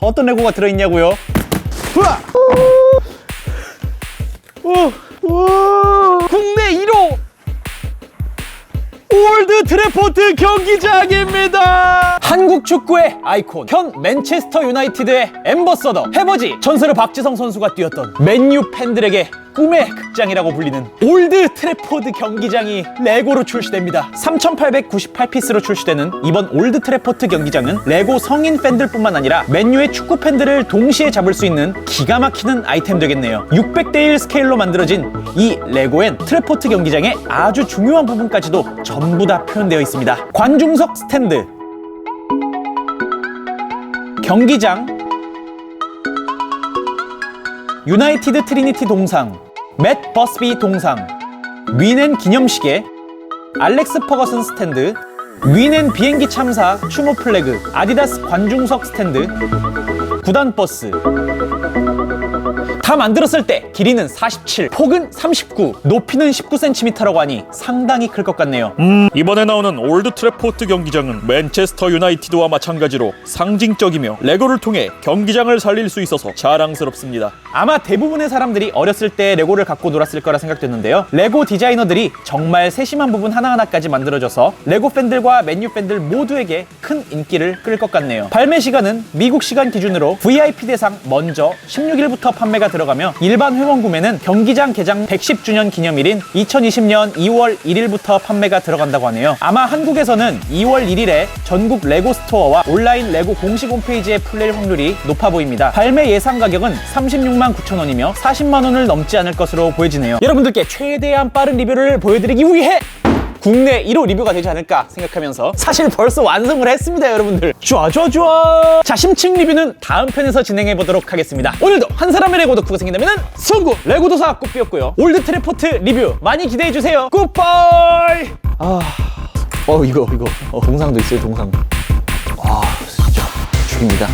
어떤 레고가 들어있냐고요? 오, 국내 1호 올드 트래포트 경기장입니다. 한국 축구의 아이콘, 현 맨체스터 유나이티드의 엠버서더, 해버지 전설의 박지성 선수가 뛰었던 맨유 팬들에게 꿈의 극장이라고 불리는 올드 트래포드 경기장이 레고로 출시됩니다. 3,898피스로 출시되는 이번 올드 트래포트 경기장은 레고 성인 팬들뿐만 아니라 맨유의 축구 팬들을 동시에 잡을 수 있는 기가 막히는 아이템 되겠네요. 600대 1 스케일로 만들어진 이 레고엔 트래포트 경기장의 아주 중요한 부분까지도 전부 다 표현되어 있습니다. 관중석 스탠드, 경기장, 유나이티드 트리니티 동상, 맷 버스비 동상, 위넨 기념시계, 알렉스 퍼거슨 스탠드, 위넨 비행기 참사 추모 플래그, 아디다스 관중석 스탠드, 구단 버스. 다 만들었을 때 길이는 47, 폭은 39, 높이는 19cm라고 하니 상당히 클 것 같네요. 이번에 나오는 올드 트래포트 경기장은 맨체스터 유나이티드와 마찬가지로 상징적이며 레고를 통해 경기장을 살릴 수 있어서 자랑스럽습니다. 아마 대부분의 사람들이 어렸을 때 레고를 갖고 놀았을 거라 생각되는데요. 레고 디자이너들이 정말 세심한 부분 하나하나까지 만들어져서 레고 팬들과 맨유 팬들 모두에게 큰 인기를 끌 것 같네요. 발매 시간은 미국 시간 기준으로 VIP 대상 먼저 16일부터 판매가 들어가며 일반 회원 구매는 경기장 개장 110주년 기념일인 2020년 2월 1일부터 판매가 들어간다고 하네요. 아마 한국에서는 2월 1일에 전국 레고 스토어와 온라인 레고 공식 홈페이지에 풀릴 확률이 높아 보입니다. 발매 예상 가격은 36만 9천 원이며 40만 원을 넘지 않을 것으로 보여지네요. 여러분들께 최대한 빠른 리뷰를 보여드리기 위해 국내 1호 리뷰가 되지 않을까 생각하면서 사실 벌써 완성을 했습니다 여러분들. 좋아 좋아 좋아. 자 심층 리뷰는 다음 편에서 진행해 보도록 하겠습니다. 오늘도 한 사람의 레고 덕후가 생긴다면 성구 레고 도사 꽃비였고요. 올드 트래포트 리뷰 많이 기대해 주세요. 굿바이! 아 어 이거 이거. 어, 동상도 있어요 동상. 아 진짜 죽입니다